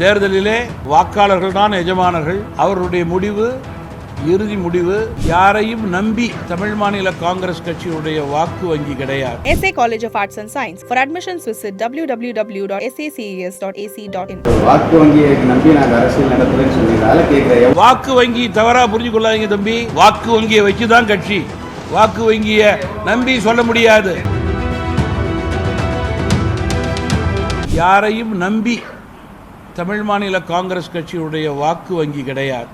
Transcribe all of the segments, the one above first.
தேர்தலிலே வாக்காளர்கள் தான் எஜமானர்கள். அவர்களுடைய முடிவு இறுதி முடிவு யாரையும் நம்பி தமிழ் மாநில காங்கிரஸ் கட்சியுடைய வாக்கு வங்கி கிடையாது. SA College of Arts and Science. For admissions, visit www.saces.ac.in. வாக்கு வங்கியை நம்பி நாங்க அரசியல் நடத்துறேன்னு சொன்னதால கேட்கிறேன். வாக்கு வங்கி தவறா புரிஞ்சு கொள்ளாதீங்க தம்பி. வாக்கு வங்கியை வச்சுதான் கட்சி. வாக்கு வங்கியை நம்பி சொல்ல முடியாது. யாரையும் நம்பி தமிழ் மாநில காங்கிரஸ் கட்சியுடைய வாக்கு வங்கி கிடையாது.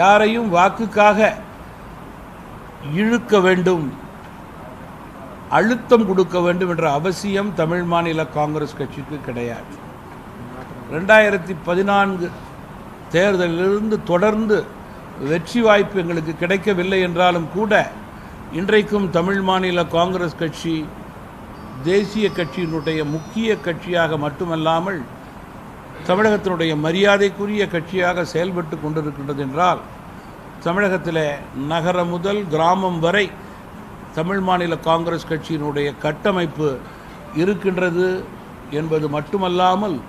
யாரையும் வாக்குக்காக இழுக்க வேண்டும் அழுத்தம் கொடுக்க வேண்டும் என்ற அவசியம் தமிழ் மாநில காங்கிரஸ் கட்சிக்கு கிடையாது. ரெண்டாயிரத்தி பதினான்கு தேர்தலிலிருந்து தொடர்ந்து வெற்றி வாய்ப்பு எங்களுக்கு கிடைக்கவில்லை என்றாலும் கூட இன்றைக்கும் தமிழ் மாநில காங்கிரஸ் கட்சி தேசிய கட்சியினுடைய முக்கிய கட்சியாக மட்டுமல்லாமல் தமிழகத்தினுடைய மரியாதைக்குரிய கட்சியாக செயல்பட்டு கொண்டிருக்கின்றது என்றால் தமிழகத்தில் நகரம் முதல் கிராமம் வரை தமிழ் மாநில காங்கிரஸ் கட்சியினுடைய கட்டமைப்பு இருக்கின்றது என்பது மட்டுமல்லாமல்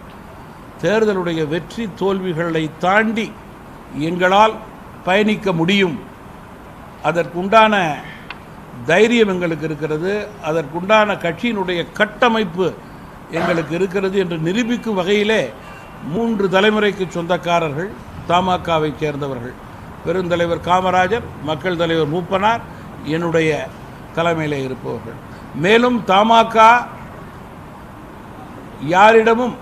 தேர்தலுடைய வெற்றி தோல்விகளை தாண்டி எங்களால் பயணிக்க முடியும். அதற்குண்டான தைரியம் எங்களுக்கு இருக்கிறது அதற்குண்டான கட்சியினுடைய கட்டமைப்பு எங்களுக்கு இருக்கிறது என்று நிரூபிக்கும் வகையிலே மூன்று தலைமுறைக்கு சொந்தக்காரர்கள் தமாகவை சேர்ந்தவர்கள். பெருந்தலைவர் காமராஜர் மக்கள் தலைவர் மூப்பனார் என்னுடைய தலைமையில் இருப்பவர்கள். மேலும் தமாக யாரிடமும்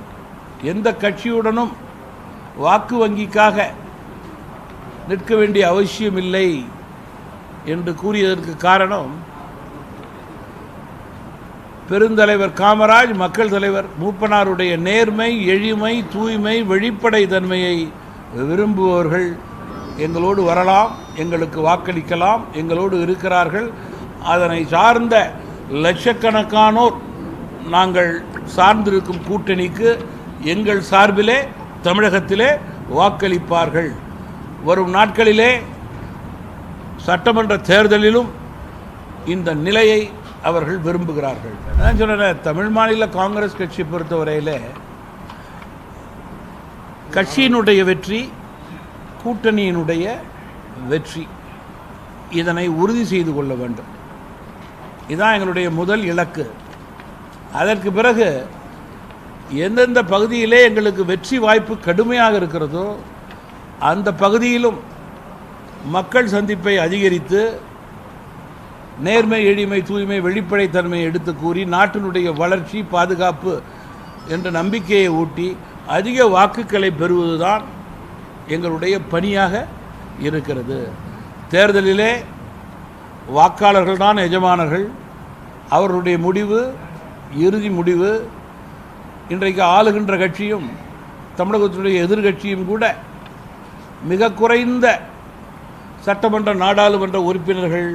எந்த கட்சியுடனும் வாக்கு வங்கிக்காக நிற்க வேண்டிய அவசியமில்லை என்று கூறியதற்கு காரணம் பெருந்தலைவர் காமராஜ் மக்கள் தலைவர் மூப்பனாருடைய நேர்மை எளிமை தூய்மை வெளிப்படை தன்மையை விரும்புபவர்கள் எங்களோடு வரலாம் எங்களுக்கு வாக்களிக்கலாம் எங்களோடு இருக்கிறார்கள். அதனை சார்ந்த லட்சக்கணக்கானோர் நாங்கள் சார்ந்திருக்கும் கூட்டணிக்கு எங்கள் சார்பிலே தமிழகத்திலே வாக்களிப்பார்கள். வரும் நாட்களிலே சட்டமன்ற தேர்தலிலும் இந்த நிலையை அவர்கள் விரும்புகிறார்கள். நான் சொல்கிறேன் தமிழ் மாநில காங்கிரஸ் கட்சி பொறுத்தவரையில் கட்சியினுடைய வெற்றி கூட்டணியினுடைய வெற்றி. இதனை உறுதி செய்து கொள்ள வேண்டும். இதுதான் எங்களுடைய முதல் இலக்கு. அதற்கு பிறகு எந்தெந்த பகுதியிலே எங்களுக்கு வெற்றி வாய்ப்பு கடுமையாக இருக்கிறதோ அந்த பகுதியிலும் மக்கள் சந்திப்பை அதிகரித்து நேர்மை எளிமை தூய்மை வெளிப்படைத்தன்மையை எடுத்து கூறி நாட்டினுடைய வளர்ச்சி பாதுகாப்பு என்ற நம்பிக்கையை ஊட்டி அதிக வாக்குகளை பெறுவதுதான் எங்களுடைய பணியாக இருக்கிறது. தேர்தலிலே வாக்காளர்கள் தான் எஜமானர்கள். அவர்களுடைய முடிவு இறுதி முடிவு இன்றைக்கு ஆளுகின்ற கட்சியும் தமிழகத்தினுடைய எதிர்கட்சியும் கூட மிக குறைந்த சட்டமன்ற நாடாளுமன்ற உறுப்பினர்கள்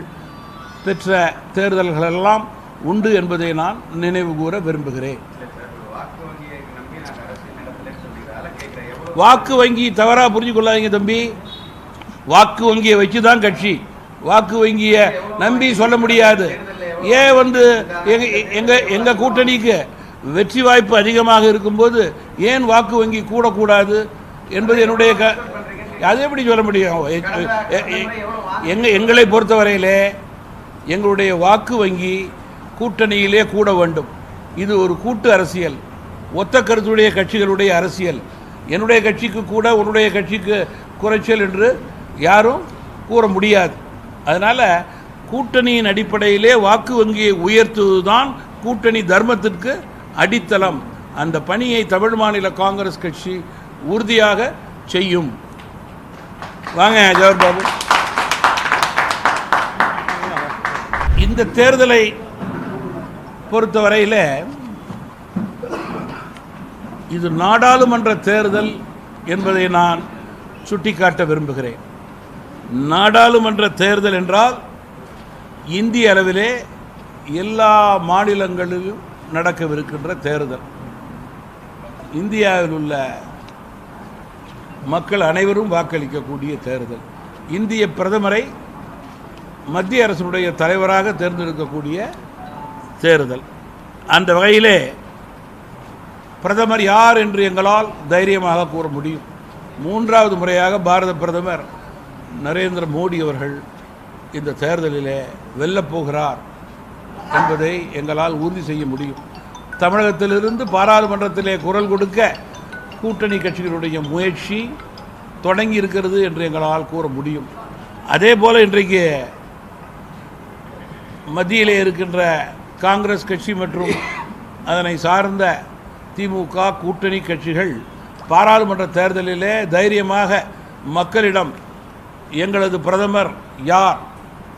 பெற்ற தேர்தல்கள் எல்லாம் உண்டு என்பதை நான் நினைவு கூற விரும்புகிறேன். வாக்கு வங்கி தவறாக புரிஞ்சு கொள்ளாதீங்க தம்பி. வாக்கு வங்கியை வச்சு தான் கட்சி. வாக்கு வங்கியை நம்பி சொல்ல முடியாது. ஏன் வந்து எங்க எங்கள் எங்க கூட்டணிக்கு வெற்றி வாய்ப்பு அதிகமாக இருக்கும்போது ஏன் வாக்கு வங்கி கூடக்கூடாது என்பது என்னுடைய க அது எப்படி சொல்ல முடியும்? எங்க எங்களை பொறுத்தவரையிலே எங்களுடைய வாக்கு வங்கி கூட்டணியிலே கூட வேண்டும். இது ஒரு கூட்டு அரசியல். ஒத்த கருத்துடைய கட்சிகளுடைய அரசியல். என்னுடைய கட்சிக்கு கூட உன்னுடைய கட்சிக்கு குறைச்சல் என்று யாரும் கூற முடியாது. அதனால் கூட்டணியின் அடிப்படையிலே வாக்கு வங்கியை உயர்த்துவதுதான் கூட்டணி தர்மத்திற்கு அடித்தளம். அந்த பணியை தமிழ் மாநில காங்கிரஸ் கட்சி உறுதியாக செய்யும். வாங்க ஜவஹர் பாபு. இந்த தேர்தலை பொறுத்தவரையில் இது நாடாளுமன்ற தேர்தல் என்பதை நான் சுட்டிக்காட்ட விரும்புகிறேன். நாடாளுமன்ற தேர்தல் என்றால் இந்திய அளவிலே எல்லா மாநிலங்களிலும் நடக்கவிருக்கின்ற தேர்தல். இந்தியாவில் உள்ள மக்கள் அனைவரும் வாக்களிக்கக்கூடிய தேர்தல். இந்திய பிரதமரை மத்திய அரசுடைய தலைவராக தேர்ந்தெடுக்கக்கூடிய தேர்தல். அந்த வகையிலே பிரதமர் யார் என்று எங்களால் தைரியமாக கூற முடியும். மூன்றாவது முறையாக பாரத பிரதமர் நரேந்திர மோடி அவர்கள் இந்த தேர்தலிலே வெல்லப்போகிறார் என்பதை எங்களால் உறுதி செய்ய முடியும். தமிழகத்திலிருந்து பாராளுமன்றத்திலே குரல் கொடுக்க கூட்டணி கட்சிகளுடைய முயற்சி தொடங்கி இருக்கிறது என்று எங்களால் கூற முடியும். அதே போல் இன்றைக்கு மத்தியிலே இருக்கின்ற காங்கிரஸ் கட்சி மற்றும் அதனை சார்ந்த திமுக கூட்டணி கட்சிகள் பாராளுமன்ற தேர்தலிலே தைரியமாக மக்களிடம் எங்களது பிரதமர் யார்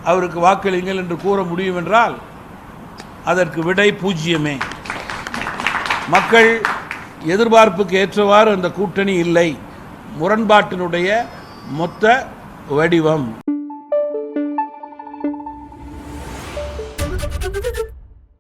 அவருக்கு வாக்களிங்கள் என்று கூற முடியும் என்றால் அதற்கு விடை பூஜ்ஜியமே மக்கள் எதிர்பார்ப்புக்கு ஏற்றவாறு அந்த கூட்டணி இல்லை. முரண்பாட்டினுடைய மொத்த வடிவம்.